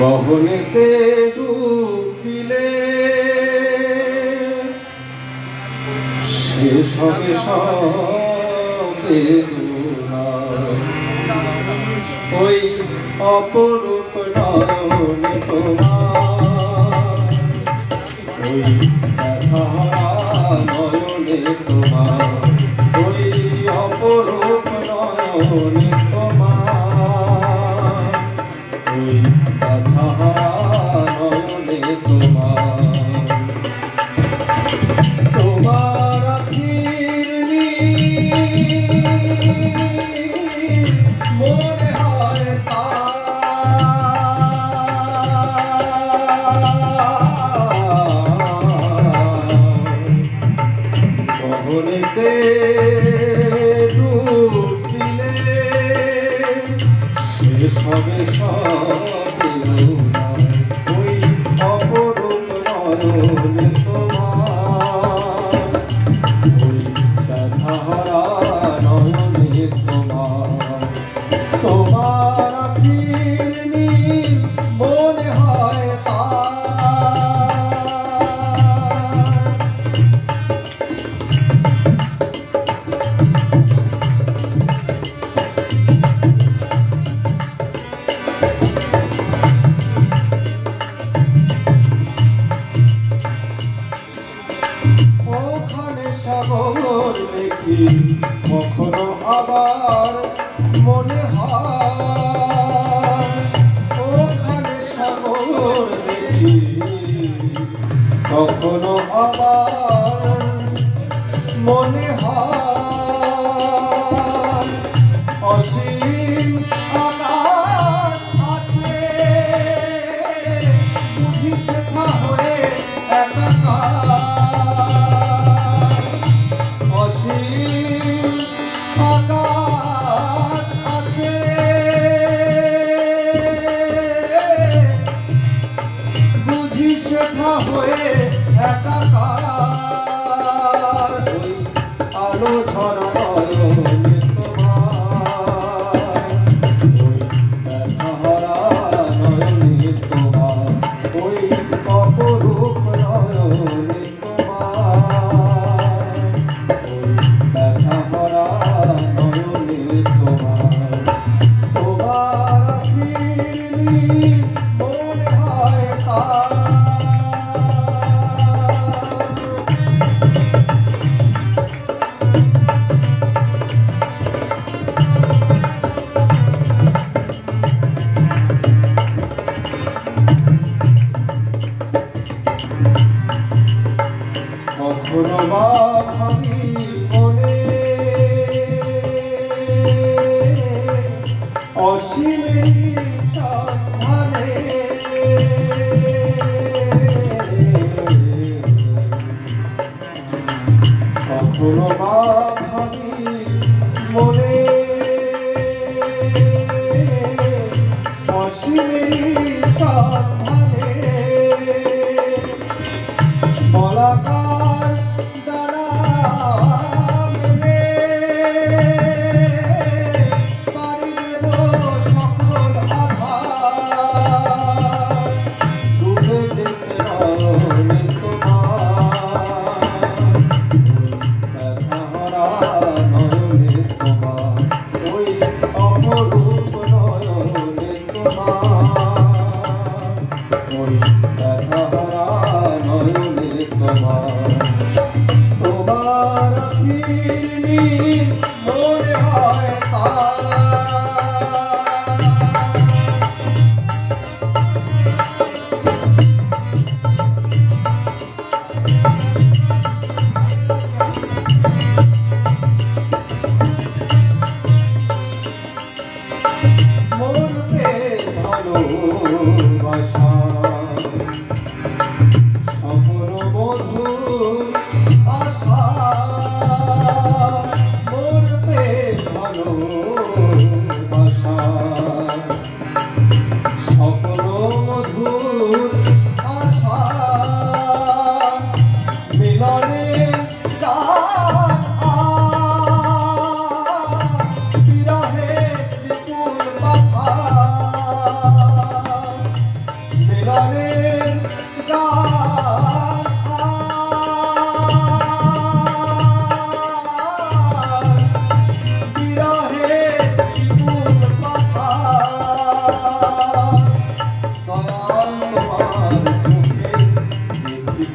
গগনেতে ডুব দিলে শেষ হবে সবে ওই অপরূপ নয়নে তোমার ওই ব্যথা নয়নে তোমার ওই অপরূপ নয়নে। গহনেতে ডুব দিলে শেষ হবে ওই অপরূপ নয়নে সাগর দেখি কখনো আবার মনে হয়। ওখানে সাগর দেখি কখনো আবার মনে হয়। বুঝি শেখা হয়ে একাকার। আলো ঝরণয় তোমার। ওই কখনো বা ভাবি মনে অসীমের সন্ধানে কখনো বা ভাবি মনে অসীমের সন্ধানে বলাকার ভালোবাসা